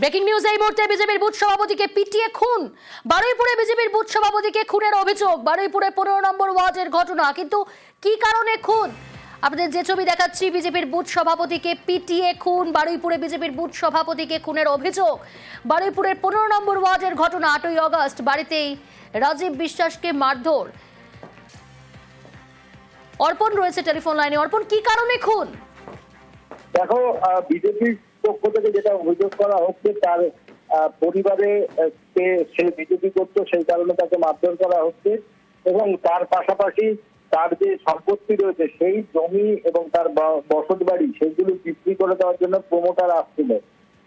Breaking news এই মুহূর্তে বিজেপির বুথ সভাপতিকে পিটিয়ে খুন। বারুইপুরে বিজেপির বুথ সভাপতিকে খুনের অভিযোগ। বারুইপুরে পনেরো নম্বর ওয়ার্ডের ঘটনা। কিন্তু কি কারণে খুন? আপনাদের যে ছবি দেখাচ্ছি, বিজেপির বুথ সভাপতিকে পিটিয়ে খুন। বারুইপুরে বিজেপির বুথ সভাপতিকে খুনের অভিযোগ। বারুইপুরের পনেরো নম্বর ওয়ার্ডের ঘটনা, আটই আগস্ট বাড়িতেই রাজীব বিশ্বাসকে মারধর। অর্পণ রয়েছে টেলিফোন লাইনে। অর্পণ, কি কারণে খুন? দেখো বিজেপির পক্ষ থেকে যেটা অভিযোগ করা হচ্ছে তার পরিবারে সে বিজেপি করতো সেই কারণে তাকে মারধর করা হচ্ছে এবং তার পাশাপাশি তার যে সম্পত্তি রয়েছে সেই জমি এবং তার বসত বাড়ি সেগুলো বিক্রি করে দেওয়ার জন্য প্রমোটার আসছিল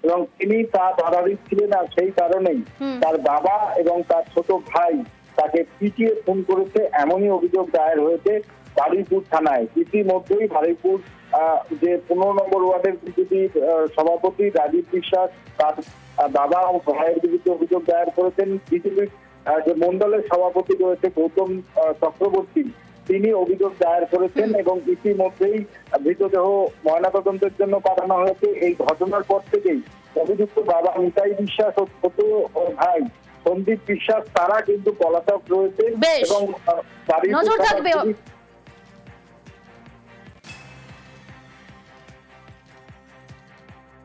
এবং তিনি তা বাধা দিচ্ছিলেন আর সেই কারণেই তার বাবা এবং তার ছোট ভাই তাকে পিটিয়ে খুন করেছে এমনই অভিযোগ দায়ের হয়েছে। বারুইপুর থানায়। ইতিমধ্যেই বারুইপুর যে পনেরো নম্বর ওয়ার্ডের বিজেপি সভাপতি রাজীব বিশ্বাস তার বাবা ও ভাইয়ের বিরুদ্ধে অভিযোগ দায়ের করেছেন। বিজেপির যে মন্ডলের সভাপতি রয়েছে গৌতম চক্রবর্তী তিনি অভিযোগ দায়ের করেছেন এবং ইতিমধ্যেই মৃতদেহ ময়নাতদন্তের জন্য পাঠানো হয়েছে। এই ঘটনার পর থেকেই অভিযুক্ত বাবা নিতাই বিশ্বাস ও ছোট ভাই সন্দীপ বিশ্বাস তারা কিন্তু পলাতক রয়েছে এবং নজর থাকবে।